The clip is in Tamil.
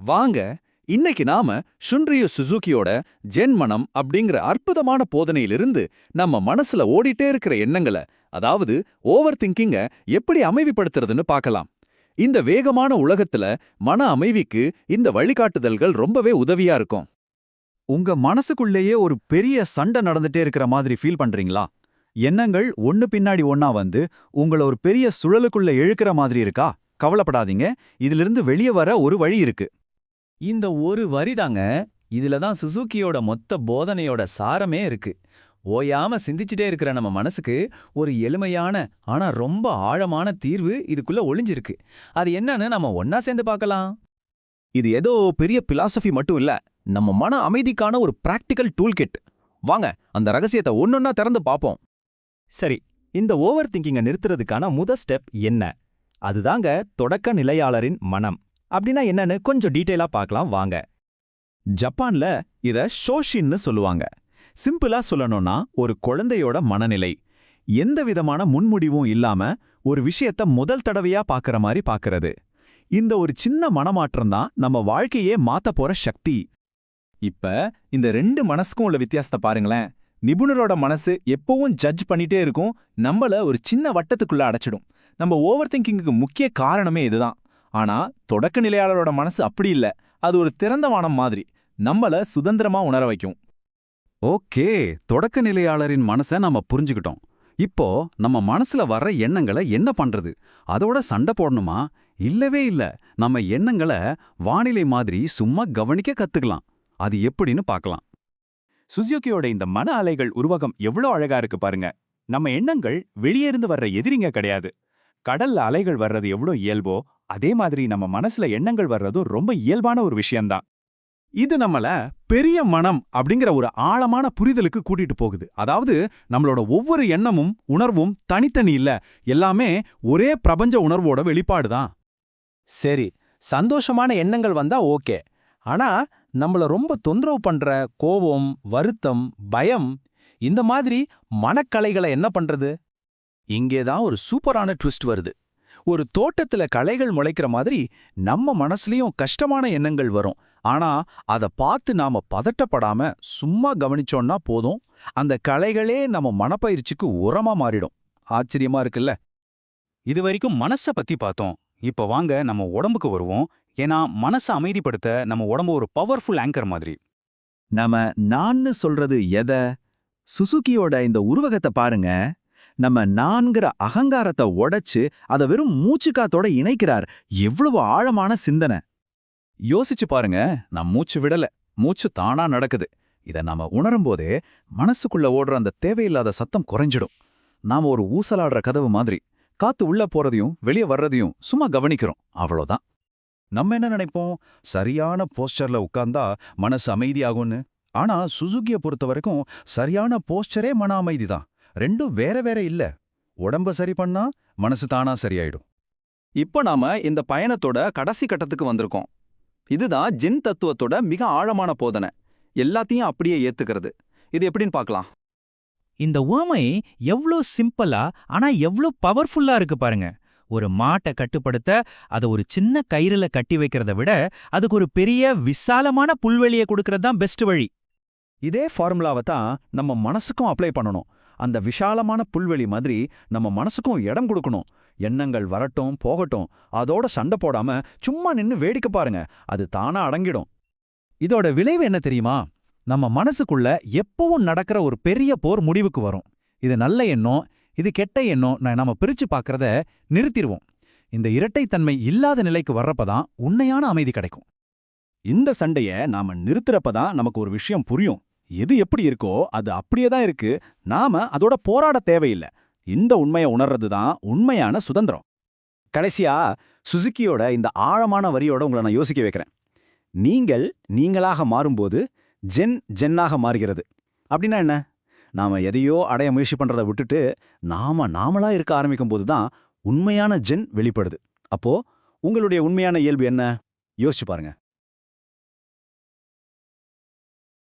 வாங்க இன்னைக்கு நாம ஷுன்ரியோ சுசுகியோட ஜென்மனம் அப்படிங்கிற அற்புதமான போதனையிலிருந்து நம்ம மனசுல ஓடிட்டே இருக்கிற எண்ணங்களை அதாவது ஓவர் திங்கிங்க எப்படி அமைதிப்படுத்துறதுன்னு பார்க்கலாம். இந்த வேகமான உலகத்துல மன அமைதிக்கு இந்த வழிகாட்டுதல்கள் ரொம்பவே உதவியா இருக்கும். உங்க மனசுக்குள்ளேயே ஒரு பெரிய சண்டை நடந்துட்டே இருக்கிற மாதிரி ஃபீல் பண்றீங்களா? எண்ணங்கள் ஒன்னு பின்னாடி ஒன்னா வந்து உங்கள ஒரு பெரிய சுழலுக்குள்ள இழுக்கிற மாதிரி இருக்கா? கவலைப்படாதீங்க இதிலிருந்து வெளியே வர ஒரு வழி இருக்கு. இந்த ஒரு வரிதாங்க இதுல தான் சுசுகியோட மொத்த போதனையோட சாரமே இருக்கு. ஓயாம சிந்திச்சுட்டே இருக்கிற நம்ம மனசுக்கு ஒரு எளிமையான ஆனா ரொம்ப ஆழமான தீர்வு இதுக்குள்ள ஒளிஞ்சிருக்கு. அது என்னன்னு நம்ம ஒன்னா சேர்ந்து பார்க்கலாம். இது ஏதோ பெரிய பிலாசபி மட்டும் இல்ல நம்ம மன அமைதிக்கான ஒரு பிராக்டிக்கல் டூல் கிட் வாங்க அந்த ரகசியத்தை ஒன்னொன்னா திறந்து பார்ப்போம். சரி இந்த ஓவர் திங்கிங்கை நிறுத்துறதுக்கான முத ஸ்டெப் என்ன? அதுதாங்க தொடக்க நிலையாளரின் மனம். அப்படின்னா என்னன்னு கொஞ்சம் டீட்டெயிலாக பார்க்கலாம் வாங்க. ஜப்பான்ல இத ஷோஷின்னு சொல்லுவாங்க. சிம்பிளா சொல்லணும்னா ஒரு குழந்தையோட மனநிலை. எந்த விதமான முன்முடிவும் இல்லாம ஒரு விஷயத்த முதல் தடவையா பார்க்கற மாதிரி பார்க்கறது. இந்த ஒரு சின்ன மனமாற்றம் தான் நம்ம வாழ்க்கையே மாத்த போற சக்தி. இப்ப இந்த ரெண்டு மனசுக்கும் உள்ள வித்தியாசத்தை பாருங்களேன். நிபுணரோட மனசு எப்பவும் ஜட்ஜ் பண்ணிட்டே இருக்கும். நம்மள ஒரு சின்ன வட்டத்துக்குள்ள அடைச்சிடும். நம்ம ஓவர் திங்கிங்குக்கு முக்கிய காரணமே இதுதான். ஆனா தொடக்க நிலையாளரோட மனசு அப்படி இல்ல. அது ஒரு திறந்த வானம் மாதிரி. நம்மள சுதந்திரமா உணர வைக்கும். ஓகே. தொடக்க நிலையாளரின் மனசை நம்ம புரிஞ்சுக்கிட்டோம். இப்போ நம்ம மனசுல வர்ற எண்ணங்களை என்ன பண்றது? அதோட சண்டை போடணுமா? இல்லவே இல்ல. நம்ம எண்ணங்களை வானிலை மாதிரி சும்மா கவனிக்க கத்துக்கலாம். அது எப்படின்னு பார்க்கலாம் சுசுகியோட இந்த மன அலைகள் உருவகம் எவ்வளோ அழகா இருக்கு பாருங்க. நம்ம எண்ணங்கள் வெளியே இருந்து வர்ற எதிரிங்க கிடையாது. கடல்ல அலைகள் வர்றது எவ்வளோ இயல்போ அதே மாதிரி நம்ம மனசுல எண்ணங்கள் வர்றதும் ரொம்ப இயல்பான ஒரு விஷயம்தான். இது நம்மள பெரிய மனம் அப்படிங்கிற ஒரு ஆழமான புரிதலுக்கு கூட்டிட்டு போகுது. அதாவது நம்மளோட ஒவ்வொரு எண்ணமும் உணர்வும் தனித்தனி இல்ல. எல்லாமே ஒரே பிரபஞ்ச உணர்வோட வெளிப்பாடுதான். சரி சந்தோஷமான எண்ணங்கள் வந்தா ஓகே. ஆனா நம்மள ரொம்ப தொந்தரவு பண்ற கோபம் வருத்தம் பயம் இந்த மாதிரி மனக்கலைகளை என்ன பண்றது? இங்கேதான் ஒரு சூப்பரான ட்விஸ்ட் வருது. ஒரு தோட்டத்துல களைகள் முளைக்கிற மாதிரி நம்ம மனசுலயும் கஷ்டமான எண்ணங்கள் வரும். ஆனா அத பார்த்து நாம பதட்டப்படாம சும்மா கவனிச்சோம்னா போதும். அந்த களைகளே நம்ம மனப்பயிற்சிக்கு உரமா மாறிடும். ஆச்சரியமா இருக்குல்ல? இது வரைக்கும் மனச பத்தி பார்த்தோம். இப்போ வாங்க நம்ம உடம்புக்கு வருவோம். ஏன்னா மனசை அமைதிப்படுத்த நம்ம உடம்பு ஒரு பவர்ஃபுல் ஆங்கர் மாதிரி. நம்ம நான்னு சொல்றது எத? சுசுகியோட இந்த உருவகத்தை பாருங்க. நம்ம நான்கிற அகங்காரத்தை உடைச்சு அதை வெறும் மூச்சுக்காத்தோட இணைக்கிறார். எவ்வளவு ஆழமான சிந்தனை. யோசிச்சு பாருங்க நான் மூச்சு விடல. மூச்சு தானா நடக்குது. இத நாம உணரும் போதே மனசுக்குள்ள ஓடுற அந்த தேவையில்லாத சத்தம் குறைஞ்சிடும். நாம ஒரு ஊசலாடுற கதவு மாதிரி. காத்து உள்ள போறதையும் வெளியே வர்றதையும் சும்மா கவனிக்கிறோம். அவ்வளோதான் நம்ம என்ன நினைப்போம்? சரியான போஸ்டர்ல உட்கார்ந்தா மனசு அமைதியாகும்னு. ஆனா சுசுகிய பொறுத்த வரைக்கும் சரியான போஸ்டரே மன அமைதி தான். ரெண்டும் வேற வேற இல்ல. உடம்ப சரி பண்ணா மனசு தானா சரியாயிடும். இப்போ நாம இந்த பயணத்தோட கடைசி கட்டத்துக்கு வந்திருக்கோம். இதுதான் ஜென் தத்துவத்தோட மிக ஆழமான போதனை. எல்லாத்தையும் அப்படியே ஏத்துக்கிறது. இது எப்படின்னு பார்க்கலாம். இந்த உவமை எவ்ளோ சிம்பிளா ஆனா எவ்ளோ பவர்ஃபுல்லா இருக்கு பாருங்க. ஒரு மாட்டை கட்டுப்படுத்த அதை ஒரு சின்ன கயிறுல கட்டி வைக்கிறத விட அதுக்கு ஒரு பெரிய விசாலமான புல்வெளியை கொடுக்கறது தான் பெஸ்ட் வழி. இதே ஃபார்முலாவை தான் நம்ம மனசுக்கும் அப்ளை பண்ணணும். அந்த விஷாலமான புல்வெளி மாதிரி நம்ம மனசுக்கும் இடம் கொடுக்கணும். எண்ணங்கள் வரட்டும் போகட்டும். அதோட சண்டை போடாம சும்மா நின்னு வேடிக்கை பாருங்க. அது தானா அடங்கிடும். இதோட விளைவு என்ன தெரியுமா? நம்ம மனசுக்குள்ள எப்பவும் நடக்கிற ஒரு பெரிய போர் முடிவுக்கு வரும். இது நல்ல எண்ணம் இது கெட்ட எண்ணம் நான் நம்ம பிரிச்சு பார்க்கறத நிறுத்திடுவோம் இந்த இரட்டைத்தன்மை இல்லாத நிலைக்கு வர்றப்பதான் உண்மையான அமைதி கிடைக்கும். இந்த சண்டைய நாம நிறுத்துறப்பதான் நமக்கு ஒரு விஷயம் புரியும். எது எப்படி இருக்கோ அது அப்படியே தான் இருக்கு. நாம அதோட போராட தேவையில்லை. இந்த உண்மையை உணர்றது தான் உண்மையான சுதந்திரம். கடைசியா சுசுக்கியோட இந்த ஆழமான வரியோட உங்களை நான் யோசிக்க வைக்கிறேன். நீங்கள் நீங்களாக மாறும்போது ஜென் ஜென்னாக மாறுகிறது. அப்படின்னா என்ன? நாம எதையோ அடைய முயற்சி பண்றதை விட்டுட்டு நாம நாமளா இருக்க ஆரம்பிக்கும் போது தான் உண்மையான ஜென் வெளிப்படுது. அப்போ உங்களுடைய உண்மையான இயல்பு என்ன? யோசிச்சு பாருங்க.